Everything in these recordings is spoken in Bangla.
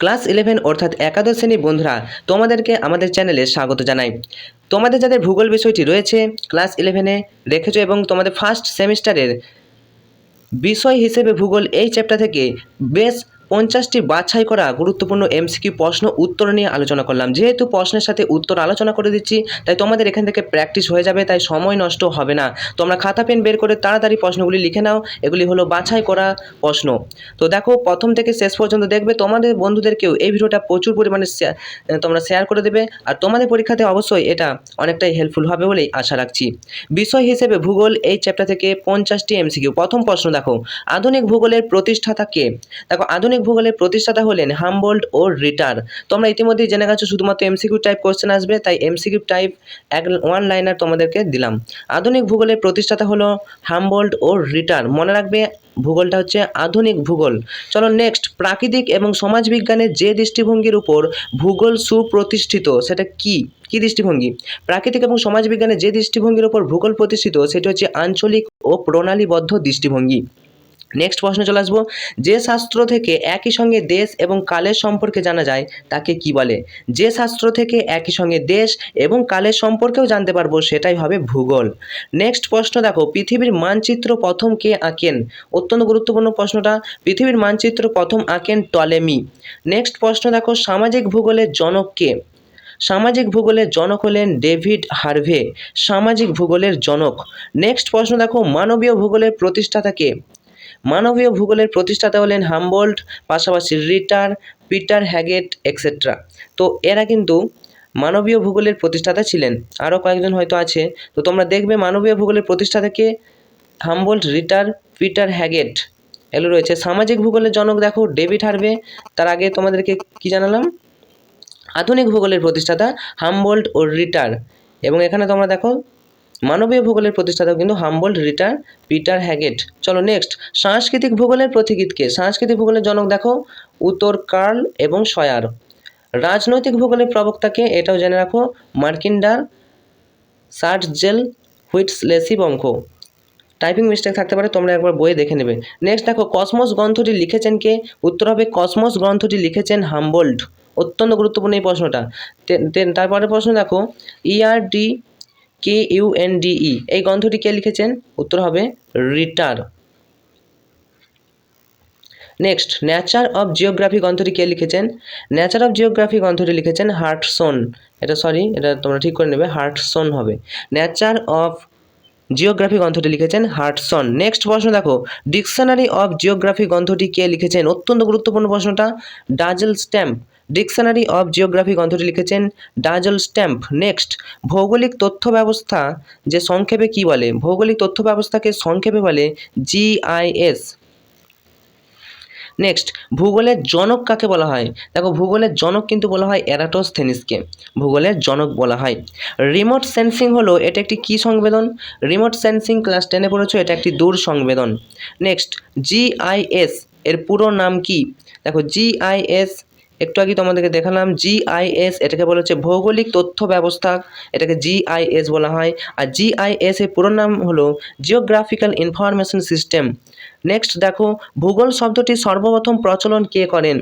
ক্লাস ইলেভেন অর্থাৎ একাদশ শ্রেণি বন্ধুরা, তোমাদেরকে আমাদের চ্যানেলে স্বাগত জানাই। তোমাদের যাদের ভূগোল বিষয়টি রয়েছে, ক্লাস ইলেভেনে রেখেছো এবং তোমাদের ফার্স্ট সেমিস্টারের বিষয় হিসেবে ভূগোল এই চ্যাপ্টার থেকে বেশ পঞ্চাশটি বাছাই করা গুরুত্বপূর্ণ এমসিকিউ প্রশ্ন উত্তর নিয়ে আলোচনা করলাম। যেহেতু প্রশ্নের সাথে উত্তর আলোচনা করে দিচ্ছি, তাই তোমাদের এখান থেকে প্র্যাকটিস হয়ে যাবে, তাই সময় নষ্ট হবে না। তোমরা খাতা, পেন বের করে তাড়াতাড়ি প্রশ্নগুলি লিখে নাও, এগুলি হলো বাছাই করা প্রশ্ন। তো দেখো, প্রথম থেকে শেষ পর্যন্ত দেখবে তোমাদের বন্ধুদেরকেও এই ভিডিওটা প্রচুর পরিমাণে তোমরা শেয়ার করে দেবে, আর তোমাদের পরীক্ষাতে অবশ্যই এটা অনেকটাই হেল্পফুল হবে বলেই আশা রাখছি। বিষয় হিসেবে ভূগোল এই চ্যাপ্টার থেকে পঞ্চাশটি এমসিকিউ। প্রথম প্রশ্ন দেখো, আধুনিক ভূগোলের প্রতিষ্ঠাতা কে? দেখো, আধুনিক ভূগোলের প্রতিষ্ঠাতা হলেন হামবোল্ড ও রিটার। তোমরা ইতিমধ্যেই জেনে গেছো, শুধুমাত্র এমসিকিউ টাইপ কোশ্চেন আসবে, তাই এমসিকিউ টাইপ এক ওয়ান লাইনার তোমাদেরকে দিলাম। আধুনিক ভূগোলের প্রতিষ্ঠাতা হলো হামবোল্ড ও রিটার। মনে রাখবে, ভূগোলটা হচ্ছে আধুনিক ভূগোল। চলো নেক্সট প্রাকৃতিক এবং সমাজবিজ্ঞানের যে দৃষ্টিভঙ্গির উপর ভূগোল সুপ্রতিষ্ঠিত, সেটা কি? কি দৃষ্টিভঙ্গি? প্রাকৃতিক এবং সমাজবিজ্ঞানের যে দৃষ্টিভঙ্গির উপর ভূগোল প্রতিষ্ঠিত, সেটি হচ্ছে আঞ্চলিক ও প্রণালীবদ্ধ দৃষ্টিভঙ্গি। নেক্সট প্রশ্ন চলে আসব। যে শাস্ত্র থেকে একই সঙ্গে দেশ এবং কালের সম্পর্কে জানা যায়, তাকে কি বলে? যে শাস্ত্র থেকে একই সঙ্গে দেশ এবং কালের সম্পর্কেও জানতে পারব, সেটাই হবে ভূগোল। নেক্সট প্রশ্ন দেখো, পৃথিবীর মানচিত্র প্রথম কে আঁকেন? অত্যন্ত গুরুত্বপূর্ণ প্রশ্নটা, পৃথিবীর মানচিত্র প্রথম আঁকেন টলেমি। নেক্সট প্রশ্ন দেখো, সামাজিক ভূগোলের জনক কে? সামাজিক ভূগোলের জনক হলেন ডেভিড হার্ভে। সামাজিক ভূগোলের জনক। নেক্সট প্রশ্ন দেখো, মানবীয় ভূগোলের প্রতিষ্ঠাতা কে? মানবীয় ভূগোলের প্রতিষ্ঠাতা হলেন হামবোল্ট, পাশাপাশি রিটার, পিটার হ্যাগেট এক্সেট্রা তো এরা কিন্তু মানবীয় ভূগোলের প্রতিষ্ঠাতা ছিলেন। আরও কয়েকজন হয়তো আছে। তো তোমরা দেখবে মানবীয় ভূগোলের প্রতিষ্ঠাতাকে হামবোল্ট, রিটার, পিটার হ্যাগেট এগুলো রয়েছে। সামাজিক ভূগোলের জনক দেখো, ডেভিড হার্ভে। তার আগে তোমাদেরকে কি জানালাম? আধুনিক ভূগোলের প্রতিষ্ঠাতা হামবোল্ট ও রিটার। এবং এখানে তোমরা দেখো মানবীয় ভূগোলের প্রতিষ্ঠাতাও কিন্তু হামবোল্ট রিটার, পিটার হ্যাগেট। চলো নেক্সট সাংস্কৃতিক ভূগোলের প্রতীকিতকে সাংস্কৃতিক ভূগোলের জনক দেখো, উত্তর কার্ল এবং সয়ার। রাজনৈতিক ভূগোলের প্রবক্তাকে এটাও জেনে রাখো মার্কিন্ডার সার্টজেল হুইটসলেসি বঙ্ক টাইপিং মিস্টেক থাকতে পারে, তোমরা একবার বইয়ে দেখে নেবে। নেক্সট দেখো, কসমস গ্রন্থটি লিখেছেন কে? উত্তর হবে, কসমস গ্রন্থটি লিখেছেন হামবোল্ড। অত্যন্ত গুরুত্বপূর্ণ এই প্রশ্নটা। তারপরে প্রশ্ন দেখো E ইআরডি কে ইউ এন ডিই এই গ্রন্থটি কে লিখেছেন? উত্তর হবে Ritter. Next nature of geography গ্রন্থটি কে লিখেছেন? ন্যাচার অফ জিওগ্রাফি গ্রন্থটি লিখেছেন হার্টসন। এটা সরি এটা তোমরা ঠিক করে নেবে, হার্টসন হবে। ন্যাচার অফ জিওগ্রাফি গ্রন্থটি লিখেছেন হার্টসন। নেক্সট প্রশ্ন দেখো ডিকশনারি অফ জিওগ্রাফি গ্রন্থটি কে লিখেছেন? অত্যন্ত গুরুত্বপূর্ণ প্রশ্নটা Dudley Stamp dictionary of geography গ্রন্থটি লিখেছেন ডাজল স্ট্যাম্প। নেক্সট, ভৌগোলিক তথ্য ব্যবস্থা যে সংক্ষেপে কি বলে? ভৌগোলিক তথ্য ব্যবস্থাকে সংক্ষেপে বলে জিআইএস নেক্সট, ভূগোলের জনক কাকে বলা হয়? দেখো, ভূগোলের জনক কিন্তু বলা হয় অ্যারাটোস্থেনিসকে। ভূগোলের জনক বলা হয়। রিমোট সেন্সিং হলো, এটা একটি কী সংবেদন? রিমোট সেন্সিং ক্লাস টেনে পড়েছো, এটা একটি দূর সংবেদন। নেক্সট জিআইএস এর পুরো নাম কি? দেখো জিআইএস একটু আগে তোমাদেরকে দেখালাম জিআইএস এটাকে বলা হচ্ছে ভৌগোলিক তথ্য ব্যবস্থা, এটাকে জিআইএস বলা হয়। আর জিআইএস এর পুরো নাম হলো জিওগ্রাফিক্যাল ইনফরমেশন সিস্টেম নেক্সট দেখো, ভূগোল শব্দটি সর্বপ্রথম প্রচলন কে করেন?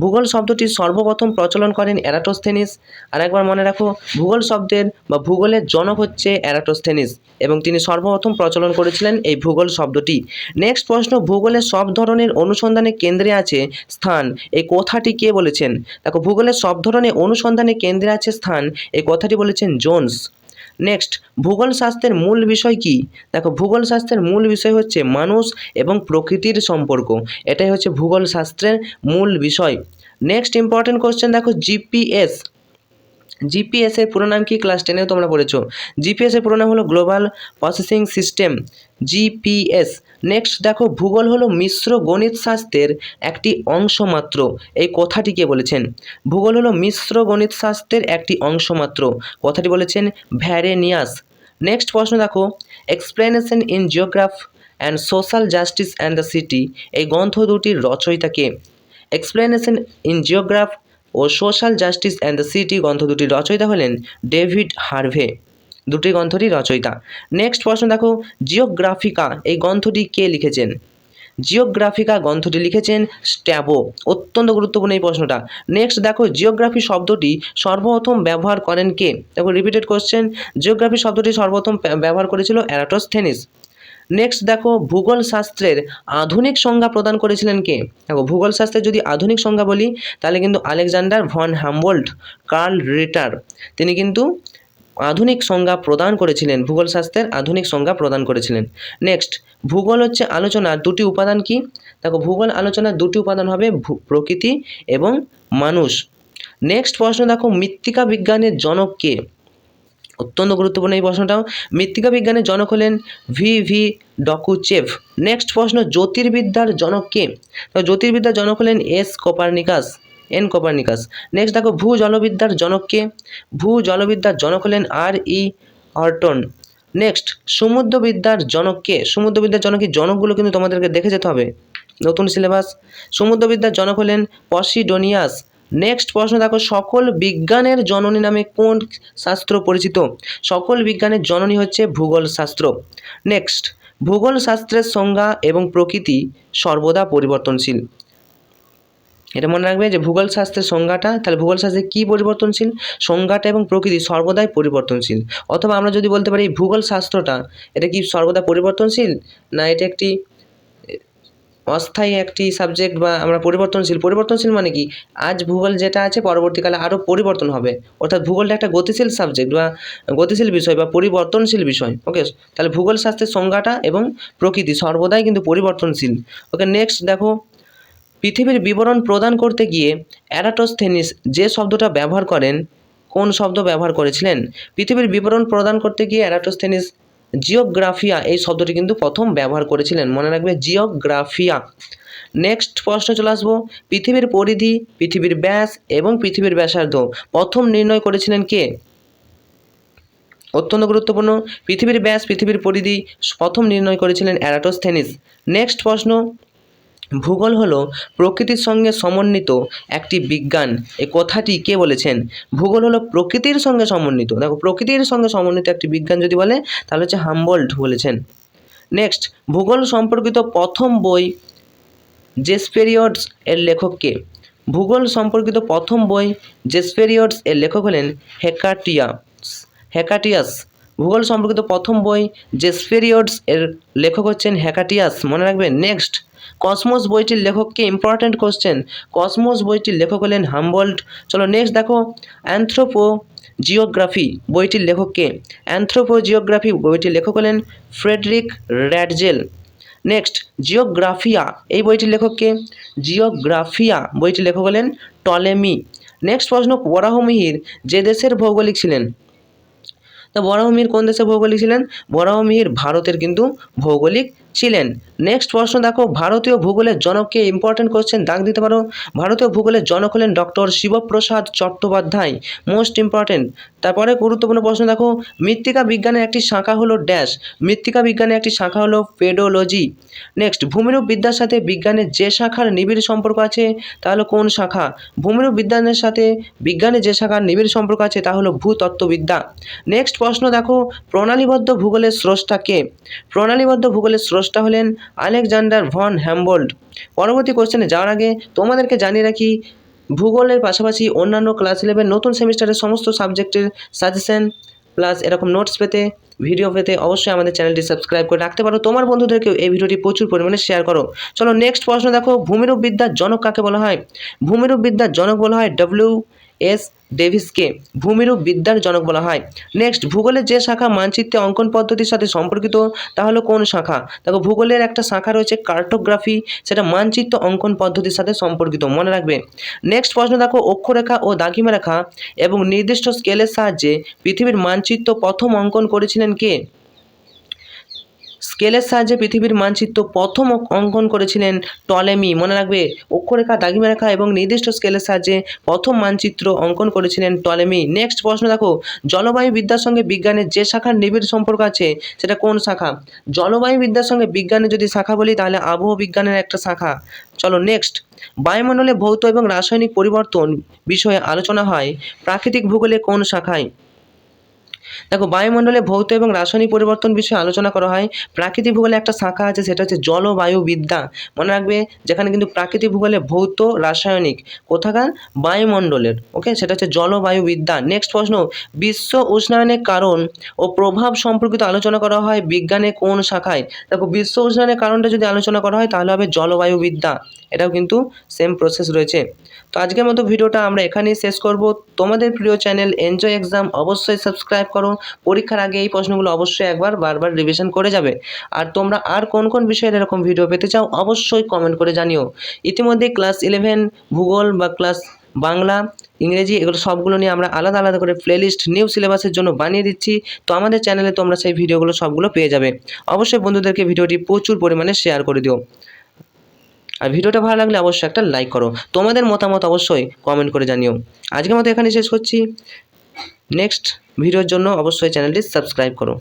ভূগোল শব্দটি সর্বপ্রথম প্রচলন করেন অ্যারাটোস্থেনিস। আর একবার মনে রাখো, ভূগোল শব্দের বা ভূগোলের জনক হচ্ছে অ্যারাটোস্থেনিস এবং তিনি সর্বপ্রথম প্রচলন করেছিলেন এই ভূগোল শব্দটি। নেক্সট প্রশ্ন, ভূগোলের সব ধরনের অনুসন্ধানের কেন্দ্রে আছে স্থান, এই কথাটি কে বলেছেন? দেখো, ভূগোলের সব ধরনের অনুসন্ধানের কেন্দ্রে আছে স্থান, এই কথাটি বলেছেন জোন্স। নেক্সট ভূগোল শাস্ত্রের মূল বিষয় কি? দেখো, ভূগোল শাস্ত্রের মূল বিষয় হচ্ছে মানুষ এবং প্রকৃতির সম্পর্ক। এটাই হচ্ছে ভূগোল শাস্ত্রের মূল বিষয়। নেক্সট ইম্পর্টেন্ট কোশ্চেন দেখো জিপিএস জিপিএস এর পুরো নাম কি? ক্লাস টেনেও তোমরা পড়েছো। জিপিএস এর পুরো নাম হলো global processing system GPS next দেখো, ভূগোল হলো মিশ্র গণিত শাস্ত্রের একটি অংশ মাত্র। এই কথাটি কে বলেছেন? ভূগোল হলো মিশ্র গণিত শাস্ত্রের একটি অংশ মাত্র। কথাটি বলেছেন ভ্যারেনিয়াস নেক্সট প্রশ্ন দেখো। Explanation in geography and social justice and the city এই গ্রন্থ দুটির রচয়িতাকে explanation in geography O social justice and the city গ্রন্থ দুটির রচয়িতা হলেন ডেভিড হার্ভে। দুটি গ্রন্থটি রচয়িতা। নেক্সট প্রশ্ন দেখো, জিওগ্রাফিকা, এই গ্রন্থটি কে লিখেছেন? জিওগ্রাফিকা গ্রন্থটি লিখেছেন স্ট্যাবো। অত্যন্ত গুরুত্বপূর্ণ এই প্রশ্নটা। নেক্সট দেখো, জিওগ্রাফি শব্দটি সর্বপ্রথম ব্যবহার করেন কে? দেখো রিপিটেড কোশ্চেন জিওগ্রাফি শব্দটি সর্বপ্রথম ব্যবহার করেছিল অ্যারাটোস্থেনিস। নেক্সট দেখো, ভূগোল শাস্ত্রের আধুনিক সংজ্ঞা প্রদান করেছিলেন কে? দেখো, ভূগোল শাস্ত্রের যদি আধুনিক সংজ্ঞা বলি, তাহলে কিন্তু Alexander von Humboldt Carl Ritter, তিনি কিন্তু আধুনিক সংজ্ঞা প্রদান করেছিলেন, ভূগোল শাস্ত্রের আধুনিক সংজ্ঞা প্রদান করেছিলেন। নেক্সট ভূগোল হচ্ছে আলোচনার দুটি উপাদান কি? দেখো, ভূগোল আলোচনার দুটি উপাদান হবে প্রকৃতি এবং মানুষ। নেক্সট প্রশ্ন দেখো, মৃত্তিকা বিজ্ঞানের জনক কে? অত্যন্ত গুরুত্বপূর্ণ এই প্রশ্নটাও। মৃত্তিকা বিজ্ঞানের জনক হলেন ভি ভি ডকুচেভ। নেক্সট প্রশ্ন, জ্যোতির্বিদ্যার জনক কে? জ্যোতির্বিদ্যার জনক হলেন S Copernicus, N Copernicus. Next দেখো, ভূ জলবিদ্যার জনক কে? ভূ জলবিদ্যার জনক হলেন আর ই হর্টন। নেক্সট, সমুদ্রবিদ্যার জনক কে? সমুদ্রবিদ্যার জনকের জনকগুলো কিন্তু তোমাদেরকে দেখে যেতে হবে। নতুন সিলেবাস। সমুদ্রবিদ্যার জনক হলেন পসিডোনিয়াস। নেক্সট প্রশ্ন, দেখো, সকল বিজ্ঞানের জননী নামে কোন শাস্ত্র পরিচিত? সকল বিজ্ঞানের জননী হচ্ছে ভূগোল শাস্ত্র। নেক্সট ভূগোল শাস্ত্রের সংজ্ঞা এবং প্রকৃতি সর্বদা পরিবর্তনশীল। এটা মনে রাখবে যে ভূগোল শাস্ত্রের সংজ্ঞাটা, তাহলে ভূগোল শাস্ত্রে কী পরিবর্তনশীল? সংজ্ঞাটা এবং প্রকৃতি সর্বদাই পরিবর্তনশীল। অথবা আমরা যদি বলতে পারি ভূগোল শাস্ত্রটা, এটা কি সর্বদা পরিবর্তনশীল? না, এটা একটি অস্থায়ী একটি সাবজেক্ট বা আমরা পরিবর্তনশীল পরিবর্তনশীল মানে কি? আজ ভূগোল যেটা আছে, পরবর্তীকালে আরও পরিবর্তন হবে। অর্থাৎ ভূগোলটা একটা গতিশীল সাবজেক্ট বা গতিশীল বিষয় বা পরিবর্তনশীল বিষয় ওকে তাহলে ভূগোল শাস্ত্রের সংজ্ঞাটা এবং প্রকৃতি সর্বদাই কিন্তু পরিবর্তনশীল। ওকে নেক্সট দেখো, পৃথিবীর বিবরণ প্রদান করতে গিয়ে অ্যারাটোস্থেনিস যে শব্দটা ব্যবহার করেন, কোন শব্দ ব্যবহার করেছিলেন? পৃথিবীর বিবরণ প্রদান করতে গিয়ে অ্যারাটোস্থেনিস জিওগ্রাফিয়া, এই শব্দটি কিন্তু প্রথম ব্যবহার করেছিলেন। মনে রাখবে, জিওগ্রাফিয়া। নেক্সট প্রশ্ন চলে আসব। পৃথিবীর পরিধি, পৃথিবীর ব্যাস এবং পৃথিবীর ব্যাসার্ধ। প্রথম নির্ণয় করেছিলেন কে? অত্যন্ত গুরুত্বপূর্ণ। পৃথিবীর ব্যাস, পৃথিবীর পরিধি, প্রথম নির্ণয় করেছিলেন অ্যারাটোস্থেনিস। নেক্সট প্রশ্ন ভূগোল হলো প্রকৃতির সঙ্গে সমন্বিত একটি বিজ্ঞান। এ কথাটি কে বলেছেন? ভূগোল হলো প্রকৃতির সঙ্গে সমন্বিত। দেখো, প্রকৃতির সঙ্গে সমন্বিত একটি বিজ্ঞান যদি বলে, তাহলে হচ্ছে হাম্বোল্ট বলেছেন। নেক্সট, ভূগোল সম্পর্কিত প্রথম বই জেসপেরিয়ডস এর লেখককে ভূগোল সম্পর্কিত প্রথম বই জেসপেরিয়ডস এর লেখক হলেন হেকাটিয়াস হেকাটিয়াস। ভূগোল সম্পর্কিত প্রথম বই জেসপেরিয়ডস এর লেখক হচ্ছেন হেকাটিয়াস। মনে রাখবেন, নেক্সট কসমোস বইটির লেখককে ইম্পর্ট্যান্ট কোশ্চেন কসমোস বইটির লেখক হলেন হাম্বোল্ট চলো নেক্সট দেখো অ্যান্থ্রোপো জিওগ্রাফি বইটির লেখককে। অ্যান্থ্রোপো জিওগ্রাফি বইটির লেখক হলেন ফ্রেডরিক র্যাডজেল। নেক্সট জিওগ্রাফিয়া এই বইটির লেখককে। জিওগ্রাফিয়া বইটির লেখক হলেন টলেমি নেক্সট প্রশ্ন বরাহমিহির যে দেশের ভৌগোলিক ছিলেন? তো বরাহমিহির কোন দেশের ভৌগোলিক ছিলেন? বরাহমিহির ভারতের কিন্তু ভৌগোলিক ছিলেন। নেক্সট প্রশ্ন দেখো, ভারতীয় ভূগোলের জনককে ইম্পর্টেন্ট কোশ্চেন দাগ দিতে পারো। ভারতীয় ভূগোলের জনক হলেন doctor Shibprasad Chattopadhyay most important তারপরে গুরুত্বপূর্ণ প্রশ্ন দেখো, মৃত্তিকা বিজ্ঞানের একটি শাখা হলো ড্যাশ মৃত্তিকা বিজ্ঞানের একটি শাখা হলো পেডোলজি নেক্সট ভূমিরূপ বিদ্যার সাথে বিজ্ঞানের যে শাখার নিবিড় সম্পর্ক আছে, তা হলো কোন শাখা? ভূমিরূপ বিজ্ঞানের সাথে বিজ্ঞানের যে শাখার নিবিড় সম্পর্ক আছে, তা হলো ভূতত্ত্ববিদ্যা। নেক্সট প্রশ্ন দেখো, প্রণালীবদ্ধ ভূগোলের স্রষ্টা কে? প্রণালীবদ্ধ ভূগোলের স্রষ্টা হলেন আলেকজান্ডার ভন হ্যাম্বোল্ড। পরবর্তী কোশ্চেনে যাওয়ার আগে তোমাদেরকে জানিয়ে রাখি, ভূগোলের পাশাপাশি অন্যান্য ক্লাস ইলেভেন নতুন সেমিস্টারের সমস্ত সাবজেক্টের সাজেশন প্লাস এরকম নোটস পেতে, ভিডিও পেতে অবশ্যই আমাদের চ্যানেলটি সাবস্ক্রাইব করে রাখতে পারো। তোমার বন্ধুদেরকেও এই ভিডিওটি প্রচুর পরিমাণে শেয়ার করো। চলো নেক্সট প্রশ্ন দেখো ভূমিরূপ বিদ্যার জনক কাকে বলা হয়? ভূমিরূপ বিদ্যার জনক বলা হয় ডব্লিউ এস ডেভিসকে ভূমিরূপ বিদ্যার জনক বলা হয়। নেক্সট ভূগোলের যে শাখা মানচিত্রে অঙ্কন পদ্ধতির সাথে সম্পর্কিত তা হলো কোন শাখা? দেখো, ভূগোলের একটা শাখা রয়েছে কার্টোগ্রাফি, সেটা মানচিত্র অঙ্কন পদ্ধতির সাথে সম্পর্কিত, মনে রাখবে। নেক্সট প্রশ্ন দেখো, অক্ষরেখা ও দাগিমা রেখা এবং নির্দিষ্ট স্কেলের সাহায্যে পৃথিবীর মানচিত্র প্রথম অঙ্কন করেছিলেন কে? স্কেলের সাহায্যে পৃথিবীর মানচিত্র প্রথম অঙ্কন করেছিলেন টলেমি। মনে রাখবে, অক্ষরেখা দাগিমা রেখা এবং নির্দিষ্ট স্কেলের সাহায্যে প্রথম মানচিত্র অঙ্কন করেছিলেন টলেমি। নেক্সট প্রশ্ন দেখো, জলবায়ু বিদ্যার সঙ্গে বিজ্ঞানের যে শাখার নিবিড় সম্পর্ক আছে, সেটা কোন শাখা? জলবায়ু বিদ্যার সঙ্গে বিজ্ঞানের যদি শাখা বলি, তাহলে আবহাওয়া বিজ্ঞানের একটা শাখা। চলো নেক্সট বায়ুমণ্ডলে ভৌত এবং রাসায়নিক পরিবর্তন বিষয়ে আলোচনা হয়। প্রাকৃতিক ভূগোলে কোন শাখায়? দেখো, বায়ুমণ্ডলে ভৌত এবং রাসায়নিক পরিবর্তন বিষয়ে আলোচনা করা হয়। প্রাকৃতিক ভূগোলে একটা শাখা আছে, সেটা হচ্ছে জলবায়ু বিদ্যা। মনে রাখবে, যেখানে কিন্তু প্রাকৃতিক ভূগোলে ভৌত, রাসায়নিক, কোথাকার? বায়ুমণ্ডলের ওকে সেটা হচ্ছে জলবায়ু বিদ্যা। নেক্সট প্রশ্ন, বিশ্ব উষ্ণায়নের কারণ ও প্রভাব সম্পর্কিত আলোচনা করা হয় বিজ্ঞানে কোন শাখায়? দেখো, বিশ্ব উষ্ণায়নের কারণটা যদি আলোচনা করা হয়, তাহলে হবে জলবায়ুবিদ্যা এটাও কিন্তু সেম প্রসেস রয়েছে। তো আজকের মতো ভিডিওটা আমরা এখানেই শেষ করব। তোমাদের প্রিয় চ্যানেল এনজয় এক্সাম অবশ্যই সাবস্ক্রাইব করো। পরীক্ষার আগে এই প্রশ্নগুলো অবশ্যই একবার, বারবার রিভিশন করে যাবে। আর তোমরা আর কোন কোন বিষয়ের এরকম ভিডিও পেতে চাও অবশ্যই কমেন্ট করে জানিও। ইতিমধ্যে ক্লাস ইলেভেন ভূগোল বা ক্লাস বাংলা, ইংরেজি এগুলো সবগুলো নিয়ে আমরা আলাদা আলাদা করে প্লেলিস্ট নিউ সিলেবাসের জন্য বানিয়ে দিচ্ছি। তো আমাদের চ্যানেলে তোমরা সেই ভিডিওগুলো সবগুলো পেয়ে যাবে। অবশ্যই বন্ধুদেরকে ভিডিওটি প্রচুর পরিমাণে শেয়ার করে দিও। আর ভিডিওটা ভালো লাগলে অবশ্যই একটা লাইক করো। তোমাদের মতামত অবশ্যই কমেন্ট করে জানিও। আজকের মতো এখানে শেষ করছি। নেক্সট ভিডিওর জন্য অবশ্যই চ্যানেলটি সাবস্ক্রাইব করো।